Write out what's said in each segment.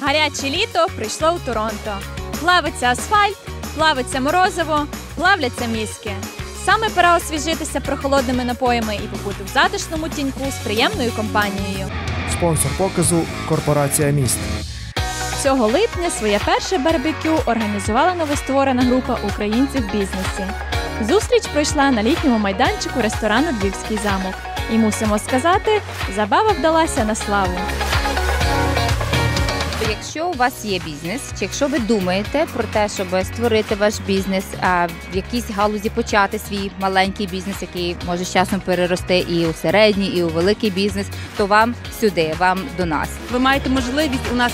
Гаряче літо прийшло у Торонто. Плавиться асфальт, плавиться морозиво, плавляться мізки. Саме пора освіжитися прохолодними напоями і побути в затишному тіньку з приємною компанією. Спонсор показу корпорація міст. Цього липня своє перше барбекю організувала новостворена група українців в бізнесі. Зустріч пройшла на літньому майданчику ресторану Львівський замок. І мусимо сказати, забава вдалася на славу. Якщо у вас є бізнес, чи якщо ви думаєте про те, щоб створити ваш бізнес, а в якійсь галузі почати свій маленький бізнес, який може з часом перерости і у середній, і у великий бізнес, то вам сюди, вам до нас. Ви маєте можливість у нас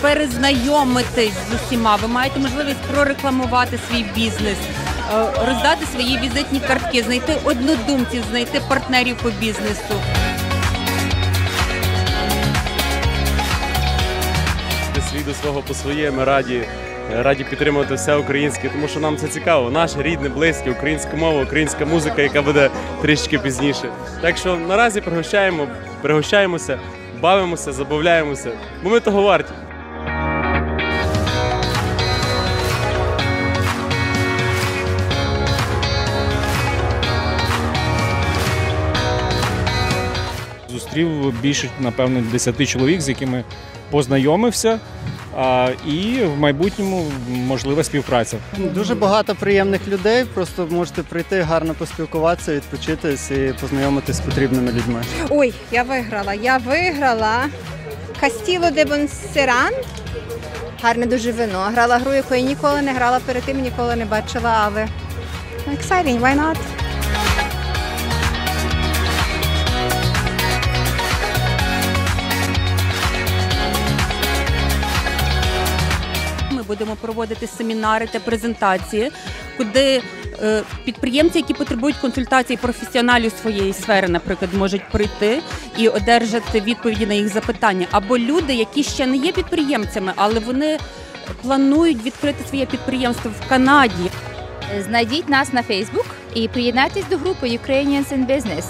перезнайомитись з усіма. Ви маєте можливість прорекламувати свій бізнес, роздати свої візитні картки, знайти однодумців, знайти партнерів по бізнесу. свій свого по своє. Ми раді, раді підтримувати все українське, тому що нам це цікаво. Наше рідне, близьке, українська мова, українська музика, яка буде трішки пізніше. Так що наразі пригощаємо, пригощаємося, бавимося, забавляємося, бо ми того варті. Зустрів більше, напевно, 10 чоловік, з якими познайомився. І в майбутньому можлива співпраця. Дуже багато приємних людей. Просто можете прийти, гарно поспілкуватися, відпочитись і познайомитись з потрібними людьми. Ой, я виграла. Я виграла Кастіло де Бонсеран. Гарне дуже вино. Грала гру, яку я ніколи не грала перед тим, ніколи не бачила, але exciting, why not? Будемо проводити семінари та презентації, куди е, підприємці, які потребують консультацій професіоналів своєї сфери, наприклад, можуть прийти і одержати відповіді на їх запитання. Або люди, які ще не є підприємцями, але вони планують відкрити своє підприємство в Канаді. Знайдіть нас на Facebook і приєднайтесь до групи Ukrainians in Business.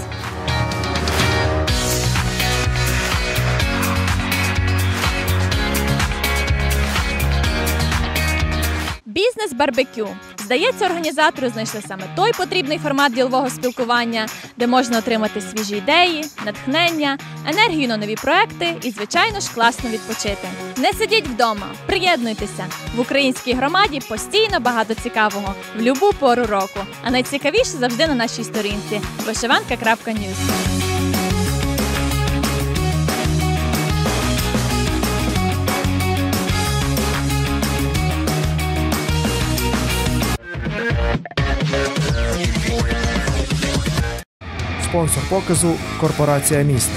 Бізнес барбекю. Здається, організатори знайшли саме той потрібний формат ділового спілкування, де можна отримати свіжі ідеї, натхнення, енергію на нові проекти і, звичайно ж, класно відпочити. Не сидіть вдома, приєднуйтеся в українській громаді. Постійно багато цікавого в любу пору року. А найцікавіше завжди на нашій сторінці вишиванка.ньюз. Спонсор показу корпорація міст.